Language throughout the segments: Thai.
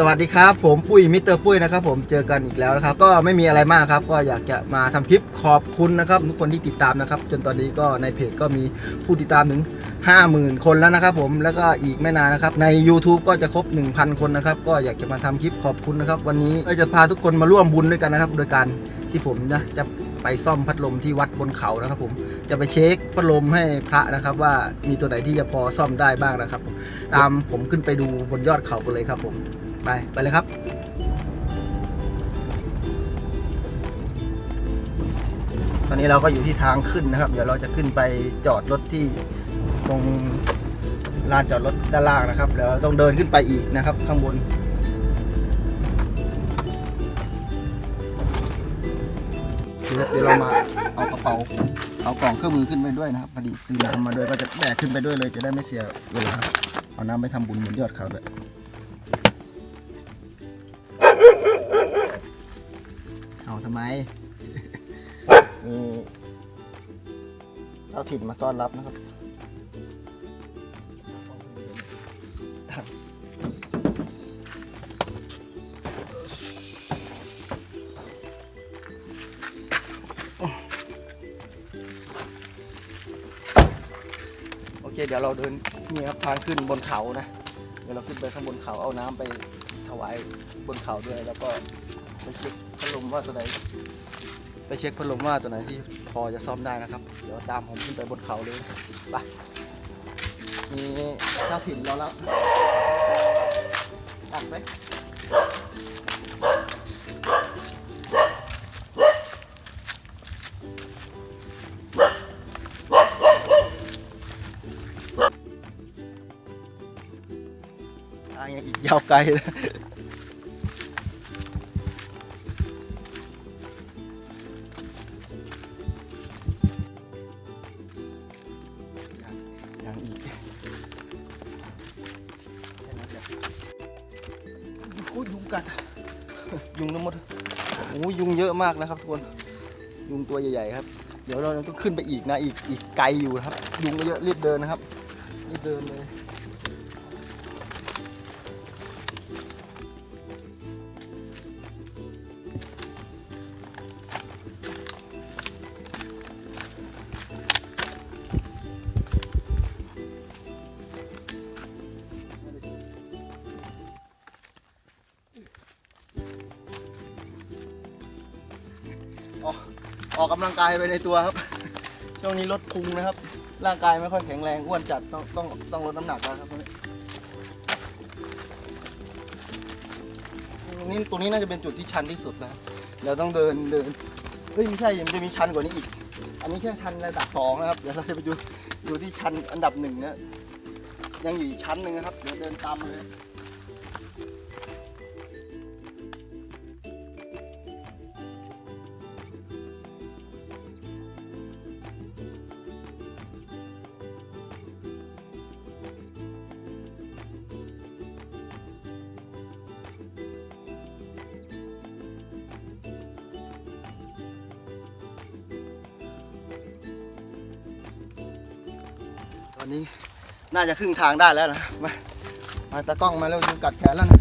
สวัสดีครับ ผมปุ้ยมิสเตอร์ปุ้ยนะครับผมเจอกันอีกแล้วนะครับ ก็ไม่มีอะไรมากครับ ก็อยากจะมาทำคลิปขอบคุณนะครับทุกคนที่ติดตามนะครับ จนตอนนี้ก็ในเพจก็มีผู้ติดตามถึง 50,000 คนแล้วนะครับ ผมแล้วก็อีกไม่นานนะครับ ใน YouTube ก็จะครบ 1,000 คนนะครับ ก็อยากจะมาทำคลิปขอบคุณนะครับ วันนี้ก็จะพาทุกคนมาร่วมบุญด้วยกันนะครับ โดยการที่ผมนะจะไปซ่อมพัดลมที่วัดบนเขานะครับผมจะไปเช็คพัดลมให้พระนะครับ ว่ามีตัวไหนที่จะพอซ่อมได้บ้างนะครับ ตามผมขึ้นไปดูบนยอดเขากันเลยครับผม ไปไปเลยครับ ตอนนี้เราก็อยู่ที่ทางขึ้นนะครับ เดี๋ยวเราจะขึ้นไปจอดรถที่ตรงลานจอดรถด้านล่างนะครับแล้วต้องเดินขึ้นไปอีกนะครับ ข้างบน เดี๋ยวเรามาเอากระเป๋าเอากล่องเครื่องมือขึ้นไปด้วยนะครับพอดีซื้อน้ำมาด้วยก็จะแบกขึ้นไปด้วยเลยจะได้ไม่เสียเวลาเอาน้ำไปทำบุญบนยอดเขาด้วย ทำไม มีเจ้าถิ่นมาต้อนรับนะครับ โอเค เดี๋ยวเราเดินนี่ครับทางขึ้นบนเขานะ เดี๋ยวเราขึ้นไปข้างบนเขาเอาน้ำไปถวายบนเขาด้วยแล้วก็ไปเช็ค พัดลมว่าตัวไหนไปเช็คพัดลมว่าตัวไหนที่พอจะซ่อมได้นะครับ เดี๋ยวตามผมขึ้นไปบนเขาเลยไปมีเจ้าถิ่นรอแล้วตักไหมทางยังอีกยาวไกลเลย กัด ยุงทั้งหมดโอ้ยุงเยอะมากนะครับทุกคนยุงตัวใหญ่ๆครับ เดี๋ยวเราต้องขึ้นไปอีกนะอีกอีกไกลอยู่ครับ ยุงก็เยอะรีบเดินนะครับรีบเดินเลย ออกกำลังกายไปในตัวครับ ช่วงนี้ลดพุงนะครับ ร่างกายไม่ค่อยแข็งแรงอ้วนจัดต้องต้องต้องลดน้ำหนักแล้วครับตรงนี้ตรงนี้ตรงนี้น่าจะเป็นจุดที่ชันที่สุดนะเราต้องเดินเดินเฮ้ยไม่ใช่มันจะมีชันกว่านี้อีก อันนี้แค่ชันระดับสองนะครับเดี๋ยวเราจะไปดูดูที่ชันอันดับหนึ่งนะยังอยู่อีกชั้นหนึ่งนะครับ เดี๋ยวเดินตามเลย อนนี้น่าจะครึ่งทางได้แล้วนะมามาตะกล้องมาแล้วยุงกัดแขนแล้วนะ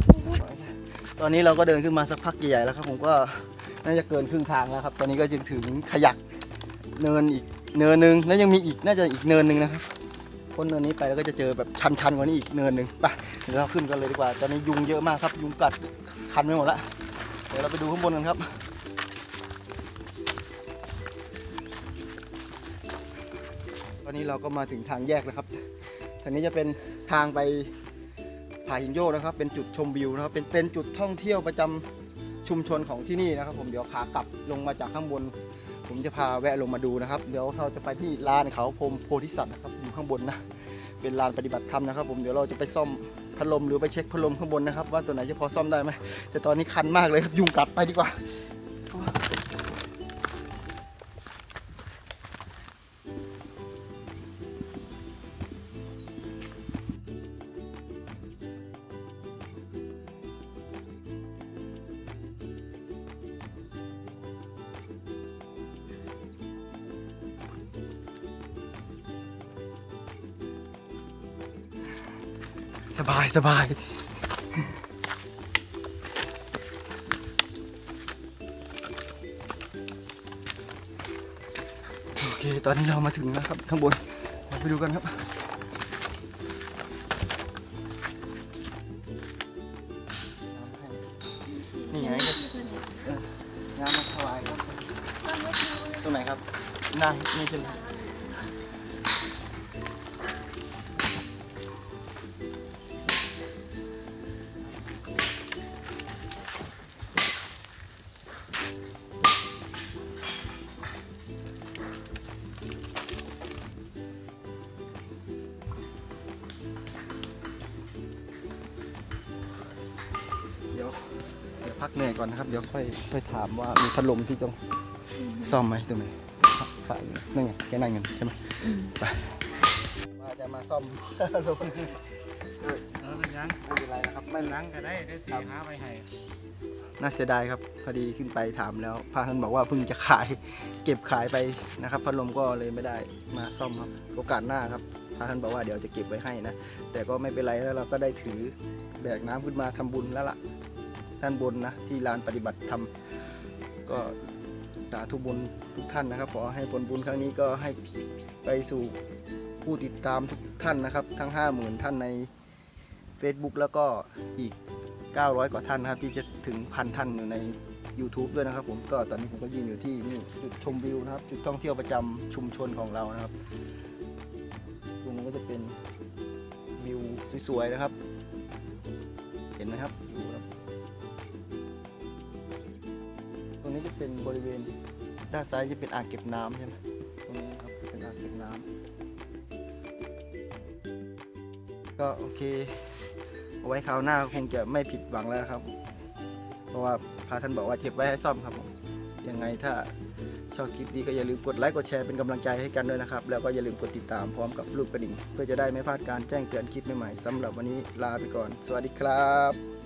ตอนนี้เราก็เดินขึ้นมาสักพักใหญ่ๆแล้วครับผมก็น่าจะเกินครึ่งทางแล้วครับ ตอนนี้ก็จึงถึงขยักเนินอีกเนินหนึ่งแล้วยังมีอีกน่าจะอีกเนินหนึ่งนะครับพ้นเนินนี้ไปแล้วก็จะเจอแบบชันๆกว่านี้อีกเนินหนึ่งไปเดี๋ยวเราขึ้นกันเลยดีกว่า ตอนนี้ยุงเยอะมากครับ ยุงกัดคันไปหมดล้วเดี๋ยวเราไปดูข้างบนกันครับ อนนี้เราก็มาถึงทางแยกนะครับทางนี้จะเป็นทางไปผาหินโยกนะครับ เป็นจุดชมวิวนะครับ เป็นเป็นจุดท่องเที่ยวประจำชุมชนของที่นี่นะครับ ผมเดี๋ยวขากลับลงมาจากข้างบน ผมจะพาแวะลงมาดูนะครับ เดี๋ยวเราจะไปที่ลานเขาพรมโพธิสัตว์นะครับอยู่ข้างบนนะเป็นลานปฏิบัติธรรมนะครับ ผมเดี๋ยวเราจะไปซ่อมพัดลมหรือไปเช็คพัดลมข้างบนนะครับ ว่าตัวไหนจะพอซ่อมได้ไหมแต่ตอนนี้คันมากเลยครับยุงกัดไปดีกว่า สบายสบายโอเค ตอนนี้เรามาถึงแล้วครับข้างบนเาไปดูกันครับนี่ไงงานมาถวายครับตรงไหนครับน้าไม่ใช่ พักเหนื่อยก่อนนะครับ เดี๋ยวค่อยค่อยถามว่ามีพัดลมที่ต้องซ่อมไหมตรงไหนฝ่ายนั่นไงแกนั่งเงินใช่ไหมไปว่าจะมาซ่อมพัดลมเออเป็นยังไม่เป็นไรนะครับไม่ล้างก็ได้ได้สีหาไปให้น่าเสียดายครับพอดีขึ้นไปถามแล้วพาท่านบอกว่าเพิ่งจะขายเก็บขายไปนะครับพัดลมก็เลยไม่ได้มาซ่อมครับโอกาสหน้าครับพาท่านบอกว่าเดี๋ยวจะเก็บไว้ให้นะแต่ก็ไม่เป็นไรแล้วเราก็ได้ถือแบกน้ำขึ้นมาทำบุญแล้วล่ะ ท่านบนนะที่ลานปฏิบัติธรรมก็สาธุบุญทุกท่านนะครับ ขอให้ผลบุญครั้งนี้ก็ให้ไปสู่ผู้ติดตามทุกท่านนะครับ ทั้ง 50,000 ท่านใน Facebook แล้วก็อีก 900 กว่าท่านนะครับ ที่จะถึงพันท่านอยู่ใน YouTube ด้วยนะครับ ผมก็ตอนนี้ผมก็ยืนอยู่ที่นี่จุดชมวิวนะครับ จุดท่องเที่ยวประจำชุมชนของเรานะครับตรงนี้ก็จะเป็นวิวสวยๆนะครับ เห็นไหมครับ เป็นบริเวณด้านซ้ายจะเป็นอ่างเก็บน้ำใช่ไหมตรงนี้ครับจะเป็นอ่างเก็บน้ำก็โอเคเอาไว้คราวหน้าคงจะไม่ผิดหวังแล้วครับ เพราะว่าพระท่านบอกว่าเก็บไว้ให้ซ่อมครับผมยังไงถ้าชอบคลิปนี้ก็อย่าลืมกดไลค์กดแชร์เป็นกำลังใจให้กันด้วยนะครับ แล้วก็อย่าลืมกดติดตามพร้อมกับรูปกระดิ่ง เพื่อจะได้ไม่พลาดการแจ้งเตือนคลิปใหม่ๆสำหรับวันนี้ลาไปก่อน สวัสดีครับ